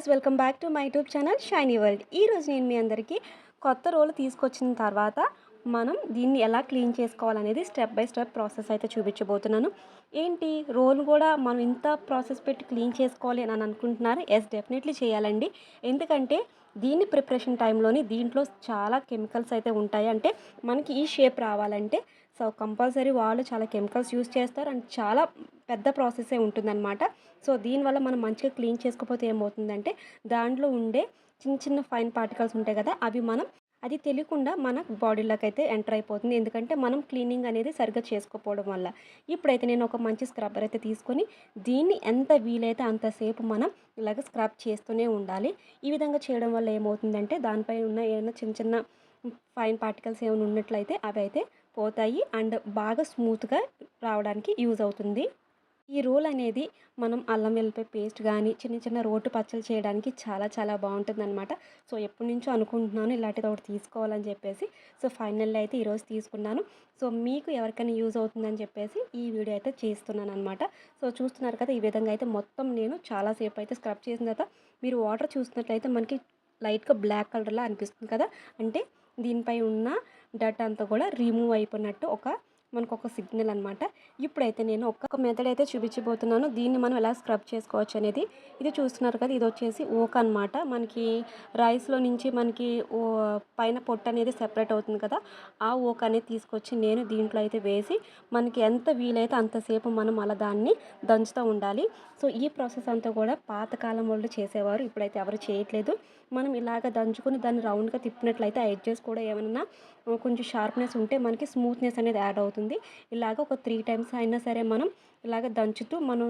Guys welcome back to my YouTube channel Shiny World. ఈరోజు నేను మీ అందరికీ కొత్త రోల్ తీసుకొచ్చిన తర్వాత మనం దీన్ని ఎలా క్లీన్ చేసుకోవాలనేది స్టెప్ బై స్టెప్ ప్రాసెస్ అయితే చూపించబోతున్నాను. ఏంటి? రోల్ కూడా మనం ఇంత ప్రాసెస్ పెట్టి క్లీన్ చేసుకోవాలి అని అనుకుంటున్నారు? ఎస్ డెఫినెట్లీ చేయాలండి. ఎందుకంటే దీని ప్రిపరేషన్ టైంలోని దీంట్లో చాలా కెమికల్స్ అయితే ఉంటాయి. అంటే మనకి ఈ షేప్ రావాలంటే సో కంపల్సరీ వాళ్ళు చాలా కెమికల్స్ యూస్ చేస్తారు. అండ్ చాలా పెద్ద ప్రాసెసే ఉంటుందన్నమాట. సో దీనివల్ల మనం మంచిగా క్లీన్ చేసుకోకపోతే ఏమవుతుందంటే దాంట్లో ఉండే చిన్న చిన్న ఫైన్ పార్టికల్స్ ఉంటాయి కదా అవి మనం అది తెలియకుండా మన బాడీలోకి అయితే ఎంటర్ అయిపోతుంది. ఎందుకంటే మనం క్లీనింగ్ అనేది సరిగ్గా చేసుకోకపోవడం వల్ల. ఇప్పుడైతే నేను ఒక మంచి స్క్రబ్బర్ అయితే తీసుకొని దీన్ని ఎంత వీలైతే అంతసేపు మనం ఇలాగ స్క్రబ్ చేస్తూనే ఉండాలి. ఈ విధంగా చేయడం వల్ల ఏమవుతుందంటే దానిపై ఉన్న ఏమైనా చిన్న చిన్న ఫైన్ పార్టికల్స్ ఏమైనా ఉన్నట్లయితే అవి అయితే పోతాయి. అండ్ బాగా స్మూత్గా రావడానికి యూజ్ అవుతుంది. ఈ రోల్ అనేది మనం అల్లం వెల్లిపాయ పేస్ట్ కానీ చిన్న చిన్న రోటు పచ్చలు చేయడానికి చాలా చాలా బాగుంటుంది అనమాట సో ఎప్పటి నుంచో అనుకుంటున్నాను ఇలాంటిది ఒకటి తీసుకోవాలని చెప్పేసి. సో ఫైనల్లీ అయితే ఈరోజు తీసుకున్నాను. సో మీకు ఎవరికైనా యూజ్ అవుతుందని చెప్పేసి ఈ వీడియో అయితే చేస్తున్నాను అనమాట సో చూస్తున్నారు కదా ఈ విధంగా అయితే మొత్తం నేను చాలాసేపు అయితే స్క్రబ్ చేసిన తర్వాత మీరు వాటర్ చూసినట్లయితే మనకి లైట్గా బ్లాక్ కలర్లా అనిపిస్తుంది కదా. అంటే దీనిపై ఉన్న డట్ అంతా కూడా రిమూవ్ అయిపోయినట్టు ఒక మనకు ఒక సిగ్నల్ అనమాట ఇప్పుడైతే నేను ఒక్కొక్క మెథడ్ అయితే చూపించబోతున్నాను. దీన్ని మనం ఎలా స్క్రబ్ చేసుకోవచ్చు అనేది. ఇది చూస్తున్నారు కదా ఇది వచ్చేసి ఓక్ అనమాట మనకి రైస్లో నుంచి మనకి ఓ పైన పొట్టు అనేది సెపరేట్ అవుతుంది కదా ఆ ఓక్ అనేది తీసుకొచ్చి నేను దీంట్లో అయితే వేసి మనకి ఎంత వీలైతే అంతసేపు మనం అలా దాన్ని దంచుతూ ఉండాలి. సో ఈ ప్రాసెస్ అంతా కూడా పాతకాలం వాళ్ళు చేసేవారు ఇప్పుడైతే ఎవరు చేయట్లేదు. మనం ఇలాగ దంచుకుని దాన్ని రౌండ్గా తిప్పినట్లయితే ఆ ఎడ్జెస్ కూడా ఏమైనా కొంచెం షార్ప్నెస్ ఉంటే మనకి స్మూత్నెస్ అనేది యాడ్ అవుతుంది. ఇలాగ ఒక త్రీ టైమ్స్ అయినా సరే మనం ఇలాగ దంచుతూ మనం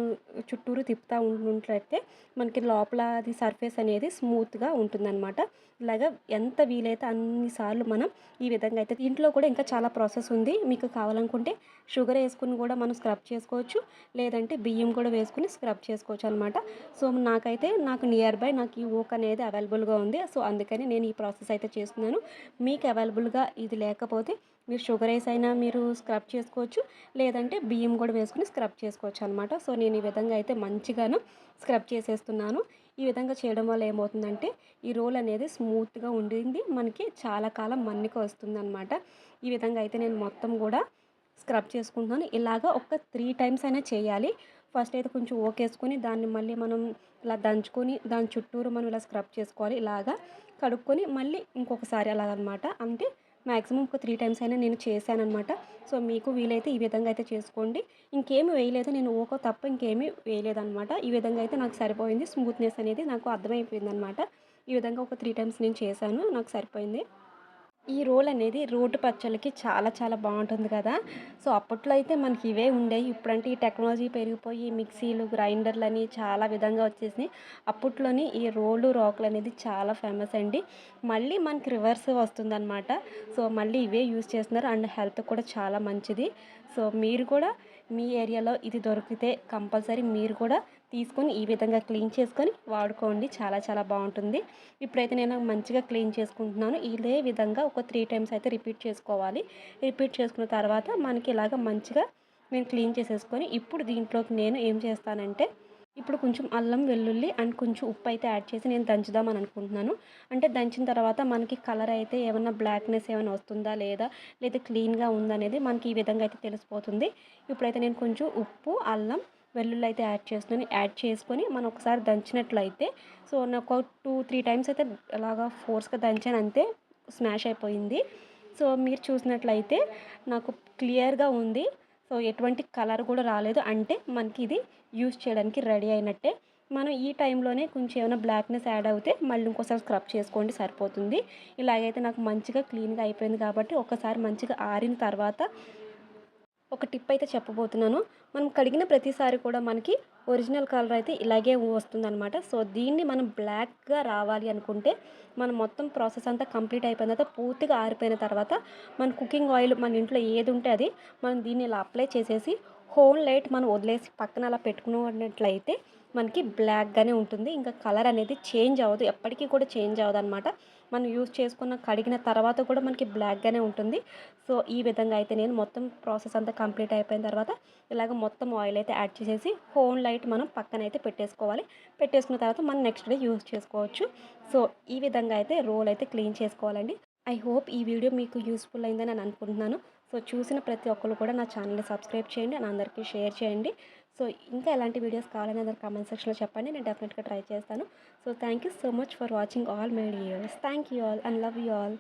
చుట్టూరు తిప్పుతూ ఉన్నట్లయితే మనకి లోపల అది సర్ఫేస్ అనేది స్మూత్గా ఉంటుందన్నమాట. ఇలాగ ఎంత వీలైతే అన్నిసార్లు మనం ఈ విధంగా అయితే దీంట్లో కూడా ఇంకా చాలా ప్రాసెస్ ఉంది. మీకు కావాలనుకుంటే షుగర్ వేసుకుని కూడా మనం స్క్రబ్ చేసుకోవచ్చు. లేదంటే బియ్యం కూడా వేసుకుని స్క్రబ్ చేసుకోవచ్చు అనమాట సో నాకైతే నాకు నియర్ బై నాకు ఈ ఓక్ అనేది అవైలబుల్గా ఉంది. సో అందుకని నేను ఈ ప్రాసెస్ అయితే చేస్తున్నాను. మీకు అవైలబుల్గా ఇది లేకపోతే మీరు షుగర్ వేసి అయినా మీరు స్క్రబ్ చేసుకోవచ్చు. లేదంటే బియ్యం కూడా వేసుకుని స్క్రబ్ చేసుకోవచ్చు అనమాట సో నేను ఈ విధంగా అయితే మంచిగాను స్క్రబ్ చేసేస్తున్నాను. ఈ విధంగా చేయడం వల్ల ఏమవుతుందంటే ఈ రోల్ అనేది స్మూత్గా ఉండింది. మనకి చాలా కాలం మన్నిక వస్తుందన్నమాట. ఈ విధంగా అయితే నేను మొత్తం కూడా స్క్రబ్ చేసుకుంటున్నాను. ఇలాగ ఒక త్రీ టైమ్స్ అయినా చేయాలి. ఫస్ట్ అయితే కొంచెం ఓకేసుకొని దాన్ని మళ్ళీ మనం ఇలా దంచుకొని దాని చుట్టూరు మనం ఇలా స్క్రబ్ చేసుకోవాలి. ఇలాగా కడుక్కొని మళ్ళీ ఇంకొకసారి అలాగనమాట అంటే మ్యాక్సిమం ఒక త్రీ టైమ్స్ అయినా నేను చేశాను అనమాట సో మీకు వీలైతే ఈ విధంగా అయితే చేసుకోండి. ఇంకేమి వేయలేదు. నేను ఓకో తప్ప ఇంకేమీ వేయలేదనమాట ఈ విధంగా అయితే నాకు సరిపోయింది. స్మూత్నెస్ అనేది నాకు అర్థమైపోయింది అనమాట ఈ విధంగా ఒక త్రీ టైమ్స్ నేను చేశాను. నాకు సరిపోయింది. ఈ రోల్ అనేది రోడ్డు పచ్చళ్ళకి చాలా చాలా బాగుంటుంది కదా. సో అప్పట్లో అయితే మనకి ఇవే ఉండేవి ఇప్పుడంటే ఈ టెక్నాలజీ పెరిగిపోయి మిక్సీలు గ్రైండర్లు అని చాలా విధంగా వచ్చేసినాయి. అప్పట్లోని ఈ రోలు రోకలు అనేది చాలా ఫేమస్ అండి. మళ్ళీ మనకి రివర్స్ వస్తుందన్నమాట. సో మళ్ళీ ఇవే యూస్ చేస్తున్నారు. అండ్ హెల్త్ కూడా చాలా మంచిది. సో మీరు కూడా మీ ఏరియాలో ఇది దొరికితే కంపల్సరీ మీరు కూడా తీసుకొని ఈ విధంగా క్లీన్ చేసుకొని వాడుకోండి. చాలా చాలా బాగుంటుంది. ఇప్పుడైతే నేను మంచిగా క్లీన్ చేసుకుంటున్నాను. ఇదే విధంగా ఒక త్రీ టైమ్స్ అయితే రిపీట్ చేసుకోవాలి. రిపీట్ చేసుకున్న తర్వాత మనకి ఇలాగ మంచిగా నేను క్లీన్ చేసేసుకొని ఇప్పుడు దీంట్లోకి నేను ఏం చేస్తానంటే ఇప్పుడు కొంచెం అల్లం వెల్లుల్లి అండ్ కొంచెం ఉప్పు అయితే యాడ్ చేసి నేను దంచుదామని అనుకుంటున్నాను. అంటే దంచిన తర్వాత మనకి కలర్ అయితే ఏమైనా బ్లాక్నెస్ ఏమైనా వస్తుందా లేదా లేదా క్లీన్గా ఉందనేది మనకి ఈ విధంగా అయితే తెలిసిపోతుంది. ఇప్పుడైతే నేను కొంచెం ఉప్పు అల్లం వెల్లుల్లి అయితే యాడ్ చేస్తున్నాను. యాడ్ చేసుకొని మనం ఒకసారి దంచినట్లయితే సో నాకు టూ త్రీ టైమ్స్ అయితే అలాగా ఫోర్స్గా దంచాను అంతే స్మాష్ అయిపోయింది. సో మీరు చూసినట్లయితే నాకు క్లియర్గా ఉంది. సో ఎటువంటి కలర్ కూడా రాలేదు. అంటే మనకి ఇది యూస్ చేయడానికి రెడీ అయినట్టే. మనం ఈ టైంలోనే కొంచెం ఏమైనా బ్లాక్నెస్ యాడ్ అవుతే మళ్ళీ ఇంకోసారి స్క్రబ్ చేసుకోండి సరిపోతుంది. ఇలాగైతే నాకు మంచిగా క్లీన్గా అయిపోయింది కాబట్టి ఒకసారి మంచిగా ఆరిన తర్వాత ఒక టిప్ అయితే చెప్పబోతున్నాను. మనం కడిగిన ప్రతిసారి కూడా మనకి ఒరిజినల్ కలర్ అయితే ఇలాగే వస్తుందన్నమాట. సో దీన్ని మనం బ్లాక్గా రావాలి అనుకుంటే మనం మొత్తం ప్రాసెస్ అంతా కంప్లీట్ అయిపోయిన తర్వాత పూర్తిగా ఆరిపోయిన తర్వాత మన కుకింగ్ ఆయిల్ మన ఇంట్లో ఏది ఉంటే అది మనం దీన్ని ఇలా అప్లై చేసేసి హోమ్ లైట్ మనం వదిలేసి పక్కన అలా పెట్టుకున్నట్లయితే మనకి బ్లాక్గానే ఉంటుంది. ఇంకా కలర్ అనేది చేంజ్ అవ్వదు. ఎప్పటికీ కూడా చేంజ్ అవ్వదు అనమాట మనం యూజ్ చేసుకున్న కడిగిన తర్వాత కూడా మనకి బ్లాక్గానే ఉంటుంది. సో ఈ విధంగా అయితే నేను మొత్తం ప్రాసెస్ అంతా కంప్లీట్ అయిపోయిన తర్వాత ఇలాగ మొత్తం ఆయిల్ అయితే యాడ్ చేసేసి హోమ్ లైట్ మనం పక్కన అయితే పెట్టేసుకోవాలి. పెట్టేసుకున్న తర్వాత మనం నెక్స్ట్ డే యూజ్ చేసుకోవచ్చు. సో ఈ విధంగా అయితే రోల్ అయితే క్లీన్ చేసుకోవాలండి. ఐ హోప్ ఈ వీడియో మీకు యూస్ఫుల్ అయిందని నేను అనుకుంటున్నాను. సో చూసిన ప్రతి ఒక్కరు కూడా నా ఛానల్ని సబ్స్క్రైబ్ చేయండి నా అందరికీ షేర్ చేయండి. సో ఇంకా ఎలాంటి వీడియోస్ కావాలని అందరు కామెంట్ సెక్షన్లో చెప్పండి. నేను డెఫినెట్గా ట్రై చేస్తాను. So thank you so much for watching all my videos thank you all and love you all